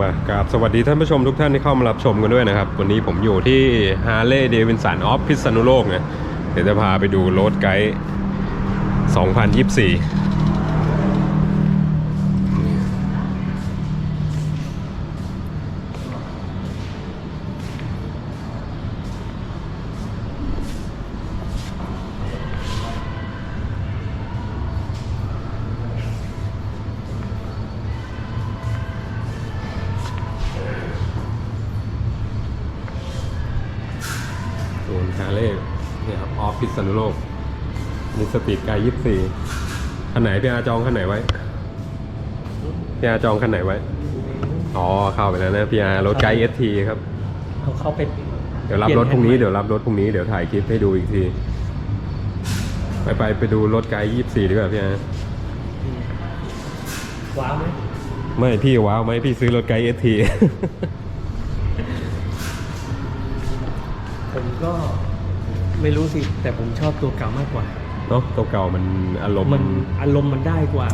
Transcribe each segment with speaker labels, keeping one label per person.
Speaker 1: มากราบสวัสดีท่านผู้ชมทุกท่านที่เข้ามารับชมกันด้วยนะครับ วันนี้ผมอยู่ที่ Harley Davidson ออฟพิษณุโลกนะเดี๋ยวจะพาไปดูรถไกด์2024 ฮาร์เลย์เนี่ยครับออฟพิษณุโลกมีสปีดไกด์24คันไหนพี่อาจองคันไหนไว้พี่อาจองคันไหนไว้ อ๋อเข้าไปแล้วนะพี่อารถไกด์ ST ครับ
Speaker 2: เอาเข้าไป
Speaker 1: เดี๋ยวรับรถพรุ่งนี้เดี๋ยวรับรถพรุ่งนี้เดี๋ยวถ่ายคลิปให้ดูอีกที ไปไปไปดูรถไกด์24ดีกว่าพี่อา
Speaker 2: ว้าวไหม
Speaker 1: ไม่พี่ว้าวไหมพี่ซื้อรถไกด์ ST
Speaker 2: ผมก็ไม่รู้สิ แต่ผมชอบตัวเก่ามากกว่า
Speaker 1: เนาะตัวเก่ามันอารมณ์
Speaker 2: มันอารมณ์มันได้กว่า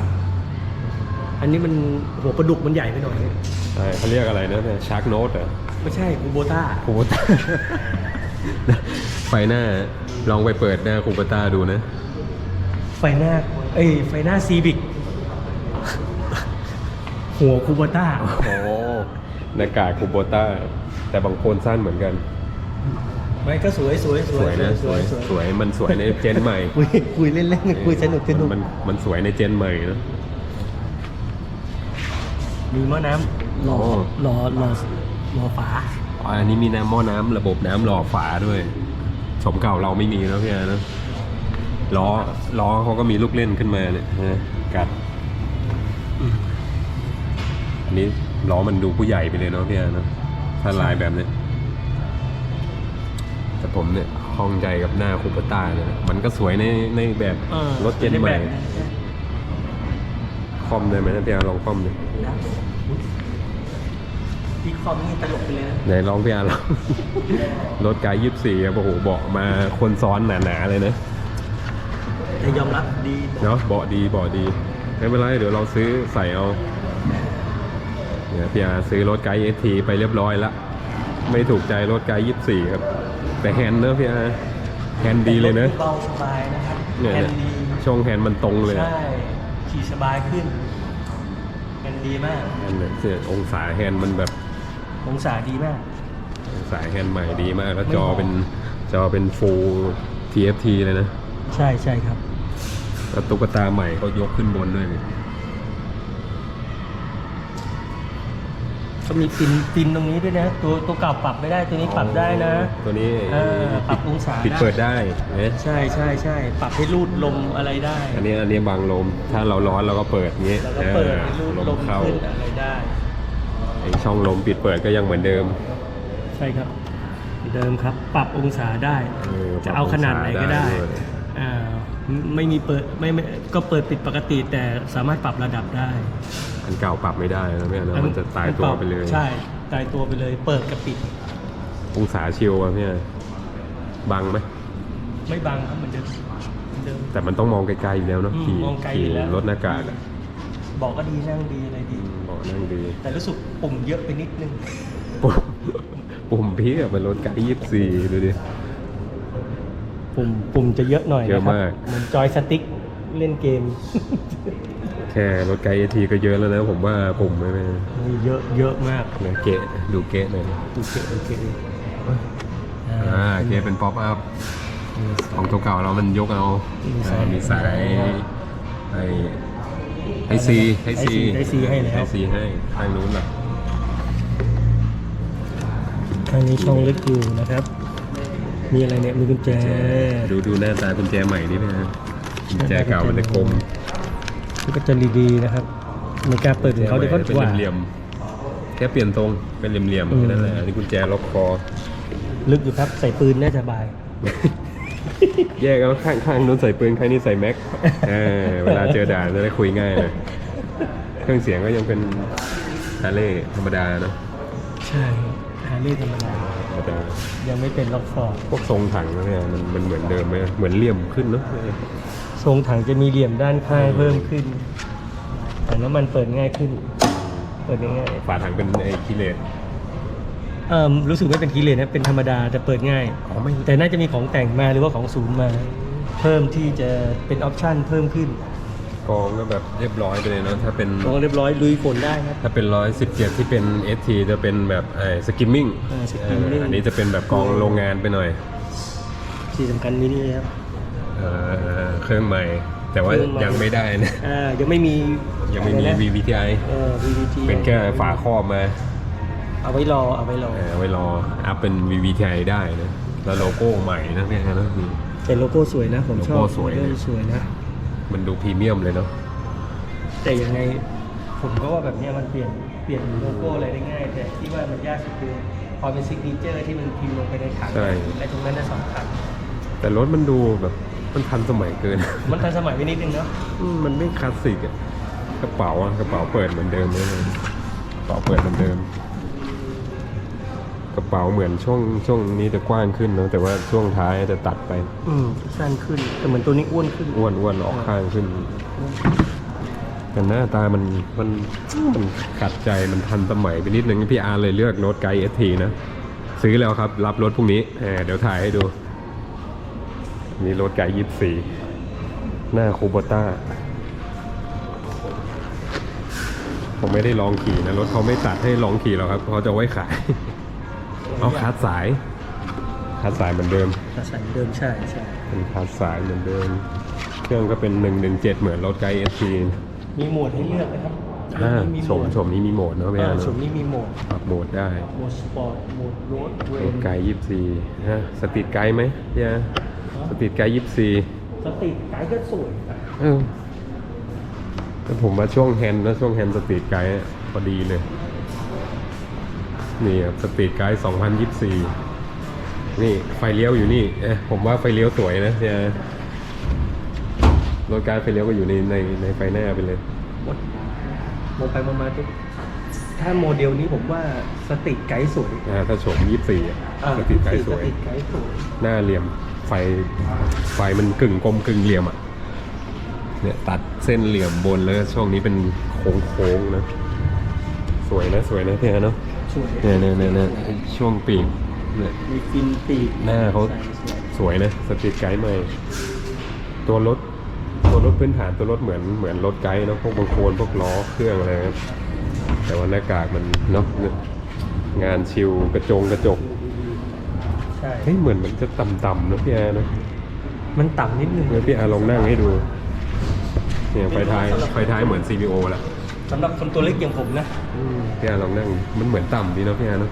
Speaker 2: อันนี้มันหัวกระดุกมันใหญ่ไปหน่อย
Speaker 1: ใช่เขาเรียกอะไรนะชาร์กโนตอะ
Speaker 2: ไม่ใช่คูโบต้า
Speaker 1: คูโบต้า ไฟหน้าลองไปเปิดหน้าคูโบต้าดูนะ
Speaker 2: ไฟหน้า เอ้ยไฟหน้าซีบิกหัวคูโบต้า
Speaker 1: โอ้หน้ากากคูโบต้า แต่บางโคนสั้นเหมือนกัน
Speaker 2: ไม่ก็สวยสวยส
Speaker 1: ส
Speaker 2: ว
Speaker 1: วยยนะสวยสวยมันสวยในเจนใหม่
Speaker 2: คุยคุยเล่นเล่นๆคุยสนุกสนุก
Speaker 1: มันมันสวยในเจนใหม่นะ
Speaker 2: มีหม้อน้ำหล่อ
Speaker 1: โอ้
Speaker 2: หล่อหล่อหล่อฝา
Speaker 1: อ๋ออันนี้มีน้ำหม้อน้ำระบบน้ำหล่อฝาด้วย สมเก่าเราไม่มีแล้วพี่อานะล้อล้อเขาก็มีลูกเล่นขึ้นมาเนี่ยนะกัดอันนี้ล้อมันดูผู้ใหญ่ไปเลยเนาะพี่อานะถ้าลายแบบเนี้ยแต่ ผมเนี่ยคล่องใจกับหน้าคูปต้าเนี่ยนะมันก็สวยในในแบบ
Speaker 2: ออ
Speaker 1: รถเจนใหม่
Speaker 2: แบบ
Speaker 1: คอมได้ไหมนะพี่อาลองคอมดู
Speaker 2: นะพี่คอมนี่ตลกไปเลยนะ
Speaker 1: ไหนลองพี่อาลอง รถไกด์ยี่สี่โอ้โหเบาะมาคนซ้อนหนาๆเลยนะ
Speaker 2: แต่ยอมรับดี
Speaker 1: เนาะเบาะดีเบาะดีไม่เป็นไรเดี๋ยวเราซื้อใส่เอาเนี่ยพี่อาซื้อรถไกด์เอทีไปเรียบร้อยละไม่ถูกใจรถไกด์ยี่สี่ครับ แต่แฮนด์เนอะพี่อาแฮนด์ดีเลยนะ
Speaker 2: เบาสบายนะครับ
Speaker 1: เนี่ย
Speaker 2: แฮ
Speaker 1: เนี่ย
Speaker 2: นด์ดี
Speaker 1: ช่องแฮนด์มันตรงเลยอะ
Speaker 2: ใช่ขี่สบายขึ้นแฮนด์ดีมาก
Speaker 1: แฮนด์เนี่ยเนี่ยองศาแฮนด์มันแบบ
Speaker 2: องศาดีมาก
Speaker 1: องศาแฮนด์ใหม่ดีมาก แล้วจอเป็นจอเป็น full TFT เลยนะ
Speaker 2: ใช่ใช่ครับ
Speaker 1: แล้วตุ๊กตาใหม่เขายกขึ้นบนด้วย
Speaker 2: ก็มีปินปินตรงนี้ด้วยนะ ตัวตัวเก่าปรับไม่ได้ตัวนี้ปรับได้นะ
Speaker 1: ตัวนี้
Speaker 2: เออปรับองศา
Speaker 1: ปิด
Speaker 2: ได้
Speaker 1: เปิดได้เนี่ย
Speaker 2: ใช่ใช่ใช่ปรับให้รูดลมอะไรได้
Speaker 1: อันนี้อันนี้บังลม ถ้าเราร้อนเราก็เปิดอย่างงี้
Speaker 2: แล้วก็เปิดให้รูด
Speaker 1: ล
Speaker 2: ล
Speaker 1: ม
Speaker 2: ม
Speaker 1: เข้า
Speaker 2: ขึ้นอะไรได้
Speaker 1: ไอช่องลมปิดเปิดก็ยังเหมือนเดิม
Speaker 2: ใช่ครับเหมือนเดิมครับ ปรับองศาได้
Speaker 1: เออ
Speaker 2: จะเอาขนาดไหนก็ได้
Speaker 1: ปรับองศาได้ด้วย
Speaker 2: อ่าไม่มีเปิดไม่ไม่ก็เปิดปิดปกติแต่สามารถปรับระดับได้
Speaker 1: อันเก่าปรับไม่ได้นะพี่นะมันจะตายตัวไปเลย
Speaker 2: ใช่ ตายตัวไปเลย เปิดกับปิด
Speaker 1: องศาชิวอะพี่บังไหม
Speaker 2: ไม่บังครับเหมือนเดิมเหมือนเดิม
Speaker 1: แต่มันต้องมองไกลๆอยู่แล้วเนาะ
Speaker 2: อืม
Speaker 1: ขี่
Speaker 2: มองไกล
Speaker 1: ขี่
Speaker 2: อยู่แล้ว
Speaker 1: รถหน้ากากอะ
Speaker 2: บอกก็ดีนั่งดีอะไรดี
Speaker 1: อืมบอกนั่งดี
Speaker 2: แต่รู้สึกปุ่มเยอะไปนิดนึง
Speaker 1: ปุ่มปุ่มพี่อะมันรถไกด์ยี่สิบสี่ดูดิ
Speaker 2: ปุ่มปุ่มจะเยอะหน่อย
Speaker 1: เยอะ
Speaker 2: นะครับ
Speaker 1: มาก
Speaker 2: เหมือนจอยสติ๊กเล่นเกม
Speaker 1: แค่รถไกด์เอทีก็เยอะแล้วนะผมว่าปุ่มไม่ไม่
Speaker 2: เยอะเยอะมาก
Speaker 1: เนี่ยเกะดูเกะหน่อยดิ
Speaker 2: โอเคโอเค
Speaker 1: อ่าเกะเป็นป๊อปอัพของตัวเก่าเรามันยกเอา
Speaker 2: มีสาย
Speaker 1: อ่ามีสายไอไอซีไอซี
Speaker 2: ไอซีให้แล้ว
Speaker 1: ไอซีให้ทางนู้นล่ะ
Speaker 2: ทางนี้ช่องเล็กอยู่นะครับ มีอะไรเนี่ยมีกุญแจ
Speaker 1: ดูดูหน้าตากุญแจใหม่นี่ไหมฮะกุญแจเก่ามันจะกลม
Speaker 2: นี่ ก็จะดีๆนะครับไม่กล้าเปิดของเขาเดี๋ยวเขา
Speaker 1: เป็น
Speaker 2: ว่า
Speaker 1: เหลี่ยมๆแค่เปลี่ยนทรงเป็นเหลี่ยม
Speaker 2: อืม
Speaker 1: ๆแค่นั้นแหละอันนี้กุญแจล็อกคอ
Speaker 2: ลึกอยู่ครับ ใส่ปืนน่าจะสบาย
Speaker 1: แยกเอาข้างข้างนู้นใส่ปืนข้างนี้ใส่แม็กเออเวลาเจอด่านจะได้คุยง่ายเลยเครื่องเสียงก็ยังเป็นฮาร์เลย์ธรรมดาเนอะ
Speaker 2: ใช่ฮาร์เลย์ธรรมดา
Speaker 1: ธรรมดา
Speaker 2: ยังไม่เป็นล็อกฟอร์ด
Speaker 1: พวกทรงถังเนี่ยมันมันเหมือนเดิมไหมเหมือนเหลี่ยมขึ้นเนาะ
Speaker 2: ทรงถังจะมีเหลี่ยมด้านข้างเพิ่มขึ้นถังน้ำมันเปิดง่ายขึ้น เปิดง่าย
Speaker 1: ฝาถังเป็นไอ้คิเลต
Speaker 2: ๆเอ่อรู้สึกไม่เป็นกิเลสนะเป็นธรรมดาแต่เปิดง่าย
Speaker 1: อ๋อไม่
Speaker 2: แต่น่าจะมีของแต่งมาหรือว่าของศูนย์มา เพิ่มที่จะเป็นออปชั่นเพิ่มขึ้น
Speaker 1: กองก็แบบเรียบร้อยไปเลยเนาะถ้าเป็น
Speaker 2: ลองเรียบร้อยลุยฝนได้ครับ
Speaker 1: ถ้าเป็นร้อยสิบเจ็ดที่เป็น ST จะเป็นแบบไอ้สกิมมิ่ง
Speaker 2: อ่า skimming
Speaker 1: อันนี้จะเป็นแบบกองโรงงานไปหน่อย
Speaker 2: ที่สำคัญมินี่ครับ
Speaker 1: เออเครื่องใหม่ แต่ว่า
Speaker 2: เครื่องใหม่
Speaker 1: ยังไม่ได้นะ
Speaker 2: อ่ายังไม่มี
Speaker 1: ยังไม่มี
Speaker 2: อะรนะ
Speaker 1: VVTi
Speaker 2: เออ VVT
Speaker 1: เป็นแค่ฝาครอบมา
Speaker 2: เอาไว้รอเอาไว้รอ
Speaker 1: เออไว้รออัพเป็น VVTi ได้นะแล้วโลโก้ใหม่นะเนี่ยนะนี่
Speaker 2: แต่โลโก้สวยนะผมชอบ
Speaker 1: โลโก้สวย
Speaker 2: โลโก้สวยนะ
Speaker 1: มันดูพรีเมียมเลยเนาะ
Speaker 2: แต่ยังไงผมก็ว่าแบบเนี้ยมันเปลี่ยนเปลี่ยนโลโก้อะไรได้ง่าย แต่ที่ว่ามันยากสุดคือพอเป็นซิกเนเจอร์ที่มันพิมพ์ลงไปในถัง
Speaker 1: ใช่
Speaker 2: และตรงนั้นน่ะสำคัญ
Speaker 1: แต่รถมันดูแบบ มันทันสมัยเกิน
Speaker 2: มันทันสมัยไปนิดนึงเนาะ
Speaker 1: อืมมันไม่คลาสสิกอะกระเป๋าอะกระเป๋าเปิดเหมือนเดิมเลยกระเป๋าเปิดเหมือนเดิม กระเป๋าเหมือนช่วงช่วงนี้จะกว้างขึ้นเนอะแต่ว่าช่วงท้ายจะตัดไป
Speaker 2: อืมสั้นขึ้น แต่เหมือนตัวนี้อ้วนขึ้น
Speaker 1: อ้วนอ้วนออกข้างขึ้น แต่หน้าตามันมันมันขัดใจมันทันสมัยไปนิดนึงพี่อาร์เลยเลือกโน้ตไกด์เอสทีนะซื้อแล้วครับ รับรถพรุ่งนี้เออเดี๋ยวถ่ายให้ดู นี่รถไกด์ยี่สี่หน้าคูโบต้า ผมไม่ได้ลองขี่นะ รถเขาไม่ตัดให้ลองขี่หรอกครับเขาจะเอาไว้ขาย เอาคัดสายคัดสายเหมือนเดิม
Speaker 2: แต่ใส่เดิมใช่ใช่
Speaker 1: เป็นคัดสายเหมือนเดิม เครื่องก็เป็น117เหมือนรถไกด์เอสที
Speaker 2: มีโหมดให้เลือกนะครับ
Speaker 1: อ่า
Speaker 2: มี
Speaker 1: ชมชมนี้มีโหมดเนาะพี่
Speaker 2: อ่า
Speaker 1: อาร์
Speaker 2: ชม
Speaker 1: เนาะ
Speaker 2: นี้มีโหมด
Speaker 1: ปรับโหมดได้
Speaker 2: โหมดสปอร์ต โหมดโรดเว
Speaker 1: ร
Speaker 2: น
Speaker 1: ถไกด์ยี่สี่ฮะสตรีทไกด์ไหมพี่อาร์ สตรีทไกด์ยี่สี่
Speaker 2: สตรีทไกด์ก็สวยนะ
Speaker 1: เออแต่ผมมาช่วงแฮนด์นะช่วงแฮนด์สตรีทไกด์อะพอดีเลย นี่ครับสตรีทไกด์2024 นี่ไฟเลี้ยวอยู่นี่เอ๊ะผมว่าไฟเลี้ยวสวยนะเนี่ยรถไกด์ไฟเลี้ยวก็อยู่ในในในไฟหน้าไปเลย
Speaker 2: หมดมองไปมองมาทุกถ้าโมเดลนี้ผมว่าสตรีทไกด์สวย
Speaker 1: อ่าถ้าโฉม24อะ
Speaker 2: อ่า
Speaker 1: สตรีทไกด์สวย
Speaker 2: สตรีทไกด์สวย
Speaker 1: หน้าเหลี่ยม ไฟไฟมันกึ่งกลมกึ่งเหลี่ยมอะเนี่ยตัดเส้นเหลี่ยมบนแล้วช่วงนี้เป็นโค้งๆนะ สวยนะสวยนะพี่อาเนาะ
Speaker 2: สวย
Speaker 1: เนี่ยเนี่ยเนี่ยเนี่ยช่วงปีกเนี่ย
Speaker 2: มีฟินปีก
Speaker 1: หน้าเขา
Speaker 2: ใส่สวย
Speaker 1: สวยนะสตรีทไกด์ใหม่ตัวรถตัวรถพื้นฐานตัวรถเหมือนเหมือนรถไกด์เนาะพวกบางโคลนพวกล้อเครื่องอะไรนะแต่ว่าหน้ากากมันเนาะเนี่ยงานชิวกระจงกระจก
Speaker 2: ใช่
Speaker 1: เฮ้ยเหมือนมันจะต่ำๆนะพี่อานะ
Speaker 2: มันต่ำนิดนึง
Speaker 1: เดี๋ยวพี่อาลองนั่งให้ดูเนี่ยไฟท้ายไฟท้ายเหมือน CBO แหละ
Speaker 2: สำหรับคนตัวเล็กอย่างผมนะ
Speaker 1: พี่อาลองนั่งมันเหมือนต่ำดีเนาะพี่อาเนาะ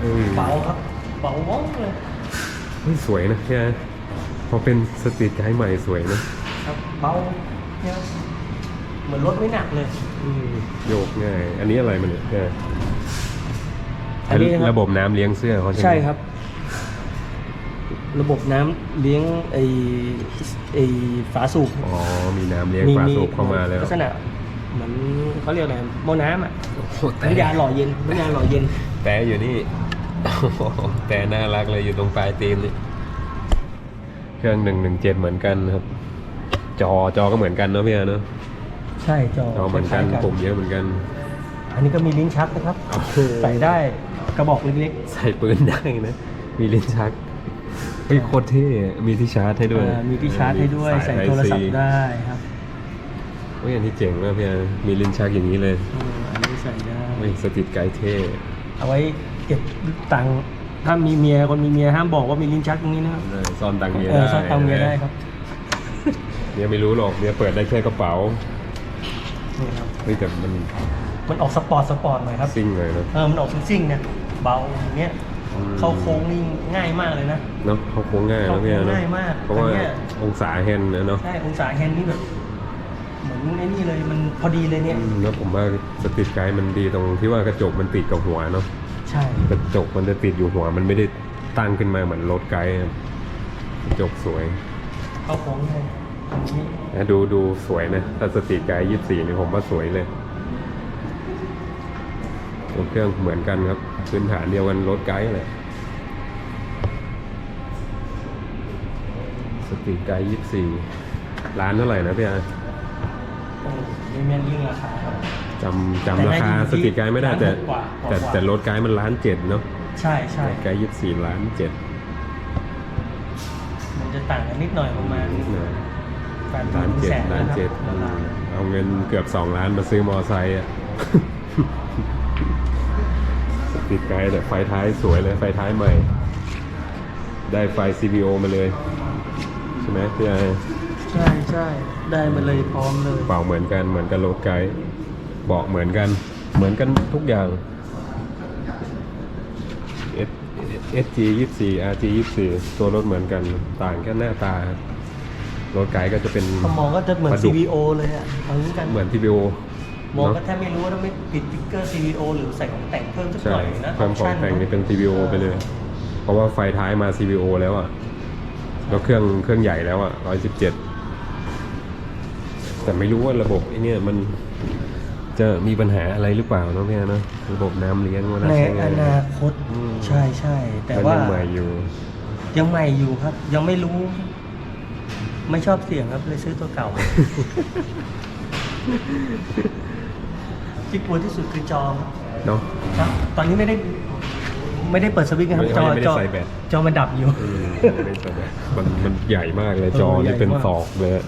Speaker 1: เออ
Speaker 2: เบาครับเบามากเลย
Speaker 1: เฮ้ยสวยนะพี่อาพอเป็นสตรีทไกด์ใหม่สวยนะ
Speaker 2: ครับเบาเนี่ยเหมือนรถไม่หนักเลย
Speaker 1: โยกง่าย อันนี้อะไรมันเนี่ยพี่ อา
Speaker 2: อันนี้นะครับ
Speaker 1: ระบบน้ำเลี้ยงเสื้อเขาใช่ไหม
Speaker 2: ใช่ครับ ระบบน้ำเลี้ยงไอไอฝาสูบ
Speaker 1: อ๋อมีน้ำเลี้ยงฝาสูบเข้ามาแล้ว
Speaker 2: ลักษณะเหมือนเขาเรียกอะไรหม้อน้ำอะ
Speaker 1: โอ้โหแต่
Speaker 2: น้ำยาหล่อเย็นน้ำยาหล่อเย็น
Speaker 1: แต่อยู่นี่โอ้โหแต่น่ารักเลยอยู่ตรงปลายตีนนี่เครื่องหนึ่งหนึ่งเจ็ดเหมือนกันครับ จอจอก็เหมือนกันเนาะพี่อาเนาะ
Speaker 2: ใช่จอ
Speaker 1: จอเหมือนกัน
Speaker 2: คล้ายๆ
Speaker 1: ปุ่มเยอะเหมือนกัน
Speaker 2: อันนี้ก็มีลิ้นชักนะครับ
Speaker 1: โอ้โห
Speaker 2: ใส่ได้ กระบอกเล็ก
Speaker 1: ใส่ปืนได้นะ มีลิ้นชักเฮ้ยโคตรเท่มีที่ชาร์จให้
Speaker 2: ๆ
Speaker 1: ด้วย
Speaker 2: อ่ามีที่ชาร์จให้ด้วย
Speaker 1: มี
Speaker 2: ใส่
Speaker 1: สาย
Speaker 2: โทรศัพ
Speaker 1: Type C
Speaker 2: ท์ได้ครับ
Speaker 1: เฮ้ยอันนี้เจ๋งมากพี่อามีลิ้นชักอย่างนี้เลย
Speaker 2: อืมอันนี้ใส่ได้
Speaker 1: เฮ้ยสติดไกด์เท่
Speaker 2: เอาไว้เก็บตังค์ถ้ามีเมียคนมีเมียห้ามบอกว่ามีลิ้นชักตรงนี้นะครับ
Speaker 1: ได้ซ่อนตังค์เมีย
Speaker 2: เอ
Speaker 1: ได้
Speaker 2: อซ่อนตังค์เมียได้ครับ
Speaker 1: เนี่ยไม่รู้หรอกเนี่ยเปิดได้แค่กระเป๋า
Speaker 2: นี่ครับ
Speaker 1: เฮ้ยแต่มัน
Speaker 2: มันออกสปอร์ตสปอร์ตหน่อยครับ
Speaker 1: ซิ่งเลยเนอะ
Speaker 2: เออมันออกซิ่งๆเนี่ยเบาอย่างเนี้ย
Speaker 1: อืม
Speaker 2: เข้าโค้งนี่ง่ายมากเลยนะ
Speaker 1: เนาะเขาโค้งง่ายนะพี่อาเนาะ
Speaker 2: ง่ายมาก
Speaker 1: เพราะว่า
Speaker 2: อันเนี้ย
Speaker 1: องศาแฮนด์นะเนาะ
Speaker 2: ใช่องศาแฮนด์นี่แบบเหมือนไอ้นี่เลยมันพอดีเลยเนี่ย
Speaker 1: อืมแล้วผมว่าสติดไกด์มันดีตรงที่ว่ากระจกมันติดกับหัวเนาะ
Speaker 2: ใช่
Speaker 1: กระจกมันจะติดอยู่หัว มันไม่ได้ตั้งขึ้นมาเหมือนรถไกด์ครับกระจกสวย
Speaker 2: เข้าโค้งเลยอันนี้
Speaker 1: นะดูดูสวยนะถ้าสตรีทไกด์ยี่สี่นี่ผมว่าสวยเลย ตัวเครื่องเหมือนกันครับ พื้นฐานเดียวกันรถไกด์เลยสตรีทไกด์ยี่สี่ร้านเท่าไหร่นะพี่อา
Speaker 2: โอ้ไม่แม่นเรื่องราคาครับ
Speaker 1: จำจำราคาสตรีทไกด์ไม่ได้แต่
Speaker 2: กว่า
Speaker 1: แต่แต่รถไกด์มันล้านเจ็ดเนาะ
Speaker 2: ใช่ใช่
Speaker 1: รถไกด์ยี่สิบสี่ล้านเจ็ด
Speaker 2: มันจะต่างกันนิดหน่อยประมาณแปด
Speaker 1: ล้านเจ็ด
Speaker 2: แสน
Speaker 1: ล้านเจ็ด
Speaker 2: นะครับ
Speaker 1: เอาเงินเกือบสองล้านมาซื้อมอไซค์อะส ตรีทไกด์แต่ไฟท้ายสวยเลยไฟท้ายใหม่ ได้ไฟ CVO มาเลย ใช่ไหมพี่ไอ
Speaker 2: ใช่ใช่ได้มาเลยพร้อมเลย
Speaker 1: เป่าเหมือนกันเหมือนกับรถไกด์เบอกเหมือนกัน เหมือนกันทุกอย่าง S SG 24 RG 24ตัวรถเหมือนกันต่างแค่หน้าตารถไกด์ก็จะเป็น
Speaker 2: พอมองก็จะเหมือน
Speaker 1: ปลาดุก
Speaker 2: CVO เลยอะเอางี้กัน
Speaker 1: เหมือน TVO
Speaker 2: มอง
Speaker 1: เน
Speaker 2: ก็
Speaker 1: อะ
Speaker 2: แทบไม่รู้ว่าต้องไม่ติดติ๊กเกอร์ CVO หรือใส่ของแต่งเพิ่มสักห
Speaker 1: ใช่
Speaker 2: น่อยนะ
Speaker 1: เพิ่มของแต่งนี่เป็น TVO ไปเลย เพราะว่าไฟท้ายมา CVO แล้วอะแล้วเครื่องเครื่องใหญ่แล้วอะ117 แต่ไม่รู้ว่าระบบไอ้เนี่ยมันจะมีปัญหาอะไรหรือเปล่าเนาะพี่เนาะระบบน้ำเลี้ยงเวลา
Speaker 2: ใน
Speaker 1: ใช้งา
Speaker 2: อน นาคต
Speaker 1: อืม
Speaker 2: ใช่ใช่แต่
Speaker 1: มัน
Speaker 2: ว่า
Speaker 1: ยังใหม่อยู่
Speaker 2: ยังใหม่อยู่ครับ ยังไม่รู้ ไม่ชอบเสียงครับเลยซื้อตัวเก่า ที่กลัวที่สุดคือจอ
Speaker 1: เนาะ
Speaker 2: ครับตอนนี้ไม่ได้ไม่ได้เปิดสวิตช์นะครับ
Speaker 1: ไม่
Speaker 2: จอ
Speaker 1: ไม่ได้
Speaker 2: จอ
Speaker 1: ใส่แบต
Speaker 2: จอมันดับอยู่
Speaker 1: อืมไม่ใช่แบบมันมันใหญ่มากเลยจอ
Speaker 2: เออใหญ่
Speaker 1: นี่เป็น
Speaker 2: มาก
Speaker 1: ศอกเลยอะ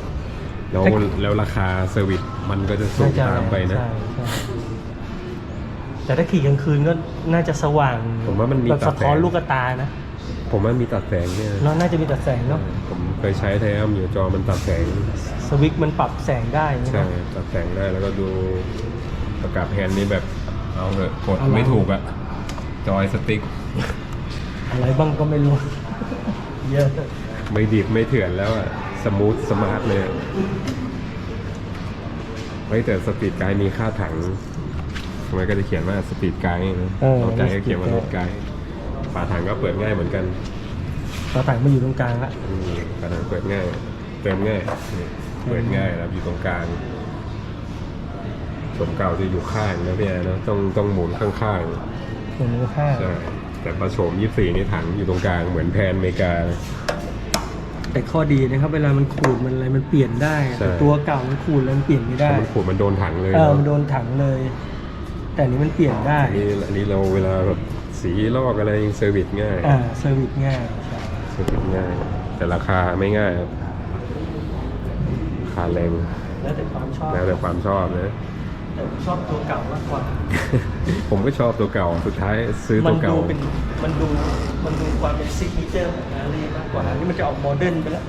Speaker 1: แล้ว
Speaker 2: แต่
Speaker 1: แล้วราคาเซอร์วิสมันก็จะสูงตามไปนะ
Speaker 2: ใช่ใช่แต่ถ้าขี่กลางคืนก็น่าจะสว่าง
Speaker 1: ผมว่ามันมี
Speaker 2: แบบ
Speaker 1: ตัด
Speaker 2: สะท้อน
Speaker 1: แสง
Speaker 2: ลูกกระตานะ
Speaker 1: ผมว่ามีตัดแสงเนี่ย
Speaker 2: เนาะน่าจะมีตัดแสงเนาะ
Speaker 1: ผมเคยใช้ไทอัมอยู่จอมันตัดแสง
Speaker 2: สวิตช์มันปรับแสงได้ใช่ไหม
Speaker 1: ใช่ ตัดแสงได้แล้วก็ดู ประกับแฮนด์นี่แบบเอาเหอะกด
Speaker 2: อะไร
Speaker 1: ไม่ถูกอะจอยสติ๊ก
Speaker 2: อะไรบ้างก็ไม่รู้ เยอะ
Speaker 1: ไม่ดิบไม่เถื่อนแล้วอะสมูทสมาร์ทเลยอะเฮ้ยแต่สปีดไกด์มีค่าถังทำไมก็จะเขียนว่าสปีดไกด์นะ
Speaker 2: เออ
Speaker 1: รถไกด์ก็เขียนว่ารถไกด์ฝาถังก็เปิดง่ายเหมือนกัน
Speaker 2: ตาต่างมาอยู่ตรงกลางละ
Speaker 1: อืมฝาถังเปิดง่าย เติมง่ายนี่เปิดง่ายแล้วอยู่ตรงกลาง ชมเก่าจะอยู่ข้างนะพี่แอนนะต้องต้องหมุนข้างๆ
Speaker 2: ตรงนี้ข้าง
Speaker 1: ใช่แต่ประโฉม24นี่ถังอยู่ตรงกลางเหมือนแพนอเมริกา
Speaker 2: แต่ข้อดีนะครับ เวลามันขูดมันอะไรมันเปลี่ยนได้
Speaker 1: ใช่
Speaker 2: แต่ตัวเก่ามันขูดแล้วมันเปลี่ยนไม่ได้
Speaker 1: ถ้ามันขูดมันโดนถังเลย
Speaker 2: เออ
Speaker 1: เนาะ
Speaker 2: มันโดนถังเลย แต่อันนี้มันเปลี่ยนได้
Speaker 1: อันนี้อันนี้เราเวลาแบบสีลอกอะไรยังเซอร์วิสง่าย
Speaker 2: อ่าเซอร์วิสง่ายใช่
Speaker 1: เซอร์วิสง่าย แต่ราคาไม่ง่ายครับราคาแรง
Speaker 2: แล้วแต่ความชอบ
Speaker 1: แล้วแต่ความชอบนะ
Speaker 2: แต่ผมชอบตัวเก่ามากกว่า
Speaker 1: ผมก็ชอบตัวเก่า สุดท้ายซื้อ
Speaker 2: มั
Speaker 1: ตัวเก่า
Speaker 2: ดูเป็นมันดูมันดูความเป็นซิกเนเจอร์ของนารีมากกว่าอันนี่มันจะออกโมเดิร์นไปแล้ว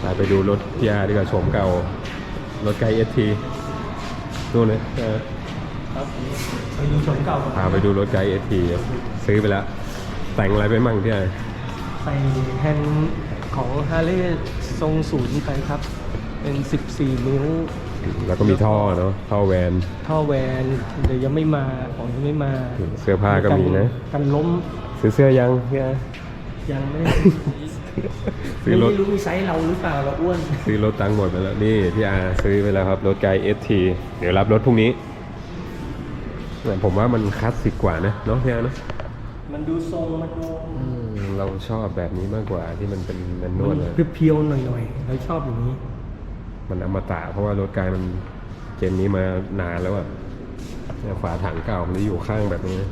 Speaker 1: ไปไปดูรถพีอาร์ดีกว่าโฉมเก่า รถไกด์เอทีนู่นนะเออ
Speaker 2: ครับไปดูชมเก่าก่อน
Speaker 1: พาไปดูรถไกด์เอทีซื้อไปแล้ว แต่งอะไรไปมั่งพี่ไอ
Speaker 2: ใส่แฮนด์ของฮาร์เลย์ทรงศูนย์ไปครับ เป็น 14 นิ้ว
Speaker 1: แล้วก็มีท่อเนาะท่อแวน
Speaker 2: ท่อแวนเดี๋ยวยังไม่มาของยังไม่มา
Speaker 1: เสื้อผ้าก็มีนะ
Speaker 2: กันล้ม
Speaker 1: ซื้อเสื้อยังพี่ไอ
Speaker 2: ยังไม่ได้
Speaker 1: ซื้อรถ
Speaker 2: ไม่รู้มีไซส์เราหรือเปล่าเราอ้วน
Speaker 1: ซื้อรถตังค์หมดไปแล้วนี่พี่อาซื้อไปแล้วครับรถไกด์เอทีเดี๋ยวรับรถพรุ่งนี้แต่ผมว่ามันคลาสสิกกว่านะเนาะพี่อาเนาะ
Speaker 2: มันดูทรงมันดู
Speaker 1: อืมเราชอบแบบนี้มากกว่าที่มันเป็นแมนนวลเลย
Speaker 2: เพียวๆหน่อยๆเราชอบอย่างนี้
Speaker 1: มันอมตะเพราะว่ารถกด์มันเจนนี้มานานแล้วอะเนี่ยฝาถังเก่ามันจะอยู่ข้างแบบนี้นะ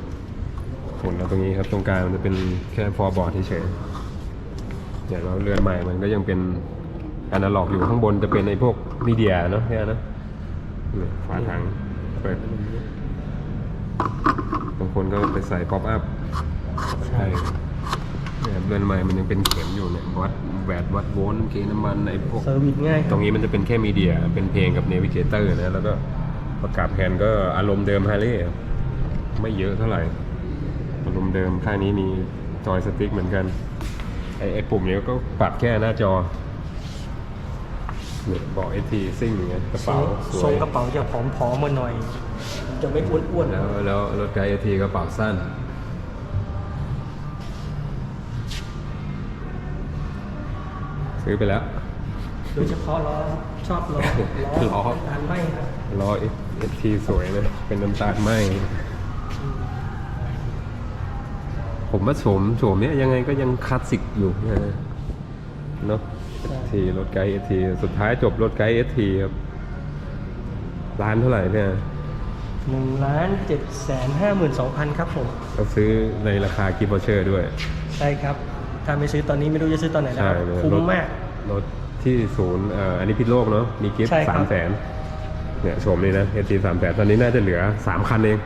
Speaker 1: ส่วนเราตรงนี้ครับตรงกลางมันจะเป็นแค่ฟอร์บอร์ดเฉยๆอย่างเราเรือนใหม่มันก็ยังเป็นอนาล็อกอยู่ข้างบนจะเป็นไอ้พวกมีเดียเนาะแค่นะฝาถังเปิดบางคนก็ไปใส่ป๊อปอัพ
Speaker 2: ใช่
Speaker 1: เนี่ยเรือนใหม่มันยังเป็นเข็มอยู่เนี่ยวัดแวดวัดโวลต์เกณฑ์น้ำมันไอ้พวก
Speaker 2: เซอร์วิสง่าย
Speaker 1: ตรงนี้มันจะเป็นแค่มีเดียเป็นเพลงกับเนวิเกเตอร์นะ แล้วก็ประกาศแผนก็อารมณ์เดิมฮาร์เลย์ไม่เยอะเท่าไหร่ อารมณ์เดิมค่ายนี้มีจอยสติ๊กเหมือนกัน ไอ้ไอ้ปุ่มนี้ก็ปรับแค่หน้าจอเนี่ยบอกไอทีซิ่งอย่างเงี้ยกระเป๋าส
Speaker 2: ทร
Speaker 1: ว
Speaker 2: ง
Speaker 1: ย
Speaker 2: กระเป๋าจะผอมๆมาหน่อย จะไม่อ้วนๆ
Speaker 1: แล้วแล้วรถไกด์ไอทีกระเป๋าสั้น ซื้อไปแล้ว
Speaker 2: โดยเฉพาะล้อชอบล้อ
Speaker 1: ล้อ
Speaker 2: ทานไม่ครับ
Speaker 1: ล้อเอทีสวยเลย เป็นน้ำตาลไหมผมว่าโฉมโฉมเนี้ยยังไงก็ยังคลาสสิกอยู่นะเนาะทีรถไกด์เอทีสุดท้ายจบรถไกด์เอทีครับร้านเท่าไหร่เนี่ย
Speaker 2: หนึ่งล้านเจ็ดแสนห้าหมื่นสองพันครับผม
Speaker 1: เราซื้อในราคากิฟต์วอเชอร์ด้วย
Speaker 2: ใช่ครับ ถ้าไม่ซื้อตอนนี้ไม่รู้จะซื้อตอนไหนแล้ว
Speaker 1: ใช่
Speaker 2: ครับ
Speaker 1: เลย
Speaker 2: คุ้
Speaker 1: ร
Speaker 2: ม
Speaker 1: ถ
Speaker 2: มาก
Speaker 1: รถที่ศูนย์เอ่ออันนี้พิษโลกเนาะมีกิฟต์
Speaker 2: ใช่ครับ
Speaker 1: สามแสนเนี่ยชมนี่นะเอทีสามแสนตอนนี้น่าจะเหลือสามคันเอง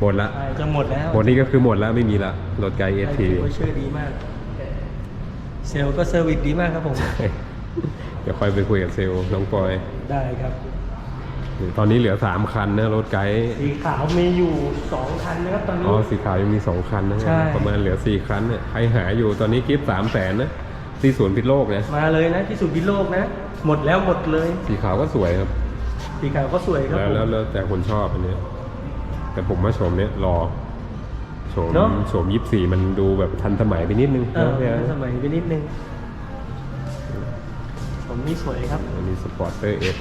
Speaker 1: หมดละ
Speaker 2: ใช่จะหมดแล้ว
Speaker 1: หมดนี้ก็คือหมดแล้วไม่มีละรถไกด์เอ
Speaker 2: ไอ้
Speaker 1: ที
Speaker 2: ที่เชื่อดีมาก เซลล์ก็เซอร์วิสดีมากครับผม
Speaker 1: เดี๋ยวค่อยไปคุยกับเซลล์น้องปอย
Speaker 2: ได้ครับ
Speaker 1: ตอนนี้เหลือสามคันนะรถไกด์
Speaker 2: สีขาวมีอยู่สองคันนะครับตอนนี้
Speaker 1: อ๋อสีขาวยังมีสองคันนะ
Speaker 2: ใช่
Speaker 1: ประมาณเหลือสี่คันเนี่ยใครหาอยู่ตอนนี้กิฟต์สามแสนนะที่ศูนย์พิษโลกนะ
Speaker 2: มาเลยนะที่สุดพิโลกนะ หมดแล้วหมดเลย
Speaker 1: สีขาวก็สวยครับ
Speaker 2: สีขาวก็สวยครับ
Speaker 1: แล้ว
Speaker 2: ผม
Speaker 1: แล้วแล้วแต่คนชอบอันเนี้ยแต่ผมว่าโฉมเนี้ยรอโฉม
Speaker 2: เนอะ
Speaker 1: โฉมยี่สี่มันดูแบบทันสมัยไปนิดนึง
Speaker 2: เออ
Speaker 1: นะพี่อาร์ต
Speaker 2: สมัยไปนิดนึง ผมนี่สวยครับ
Speaker 1: อันนี้สปอร์เตอร์เอฟ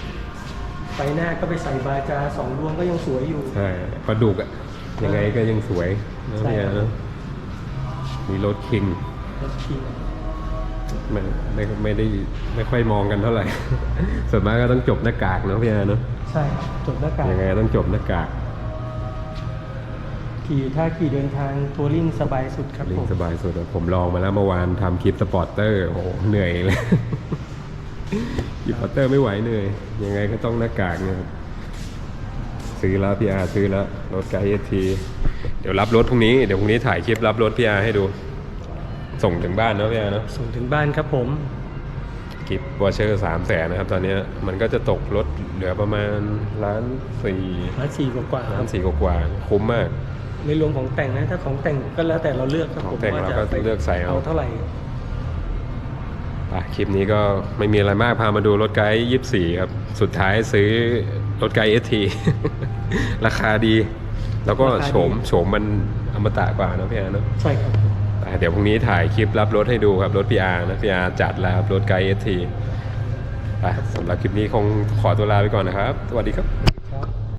Speaker 2: ไปหน้าก็ไปใส่บาจาสองดวงก็ยังสวยอยู่
Speaker 1: ใช่ปลาดุกอะยังไงก็ยังสวยนะ
Speaker 2: ใช่
Speaker 1: พี่อาร์ต
Speaker 2: ครับ
Speaker 1: นะมีรถคิง
Speaker 2: รถคิง
Speaker 1: ไม่ไม่ไม่ได้ไม่ค่อยมองกันเท่าไหร่ ส่วนมากก็ต้องจบหน้ากากเนอะพี่อาร์ตเนอะ
Speaker 2: ใช่ครับจบหน้ากาก
Speaker 1: ยังไงก็ต้องจบหน้ากาก
Speaker 2: ขี่ถ้าขี่เดินทางทัวริ่งสบายสุดครับ
Speaker 1: ลิ
Speaker 2: ผ
Speaker 1: ง
Speaker 2: ม
Speaker 1: สบายสุดอะผมลองมาแล้วเมื่อวานทำคลิปสปอร์เตอร์โอ้โหเหนื่อยเลย คลิปสปอร์เตอร์ไม่ไหวเหนื่อยยังไงก็ต้องหน้ากากเนี่ยครับซื้อแล้วพี่อาร์ซื้อแล้วรถไกด์เอทีเดี๋ยวรับรถพรุ่งนี้เดี๋ยวพรุ่งนี้ถ่ายคลิปรับรถพี่อาร์ให้ดู ส่งถึงบ้านเนอะพี่อาร์เนอะ
Speaker 2: ส่งถึงบ้านครับผม
Speaker 1: กิฟต์วอเชอร์สามแสนนะครับ ตอนเนี้ยมันก็จะตกรถเหลือประมาณล้านสี่
Speaker 2: ร้านสี่กว่าๆค
Speaker 1: ล้า
Speaker 2: รั
Speaker 1: น
Speaker 2: บ
Speaker 1: สี่กว่าๆคุ้มมาก
Speaker 2: ไม่รวมของแต่งนะ ถ้าของแต่งก็แล้วแต่เราเลือกครับ
Speaker 1: ข
Speaker 2: ผ
Speaker 1: อง
Speaker 2: ม
Speaker 1: แต่ง
Speaker 2: ว่า
Speaker 1: เรา
Speaker 2: จะ
Speaker 1: ก็
Speaker 2: ไป
Speaker 1: เลือกใส่เอา
Speaker 2: เอาเท่าไหร่
Speaker 1: อะ คลิปนี้ก็ไม่มีอะไรมากพามาดูรถไกด์ยี่สี่ครับ สุดท้ายซื้อรถไกด์เอทีราคาดี แล้วก็โฉมโฉมมันอมตะกว่าเนอะพี่อาร์เนอะ
Speaker 2: ใช่ครับ
Speaker 1: อะเดี๋ยวพรุ่งนี้ถ่ายคลิปรับรถให้ดูครับ รถพีอาร์นะพีอาร์จัดแล้วครับรถไกด์เอทีสำหรับคลิปนี้คงขอตัวลาไปก่อนนะครับ สวัสดีครับ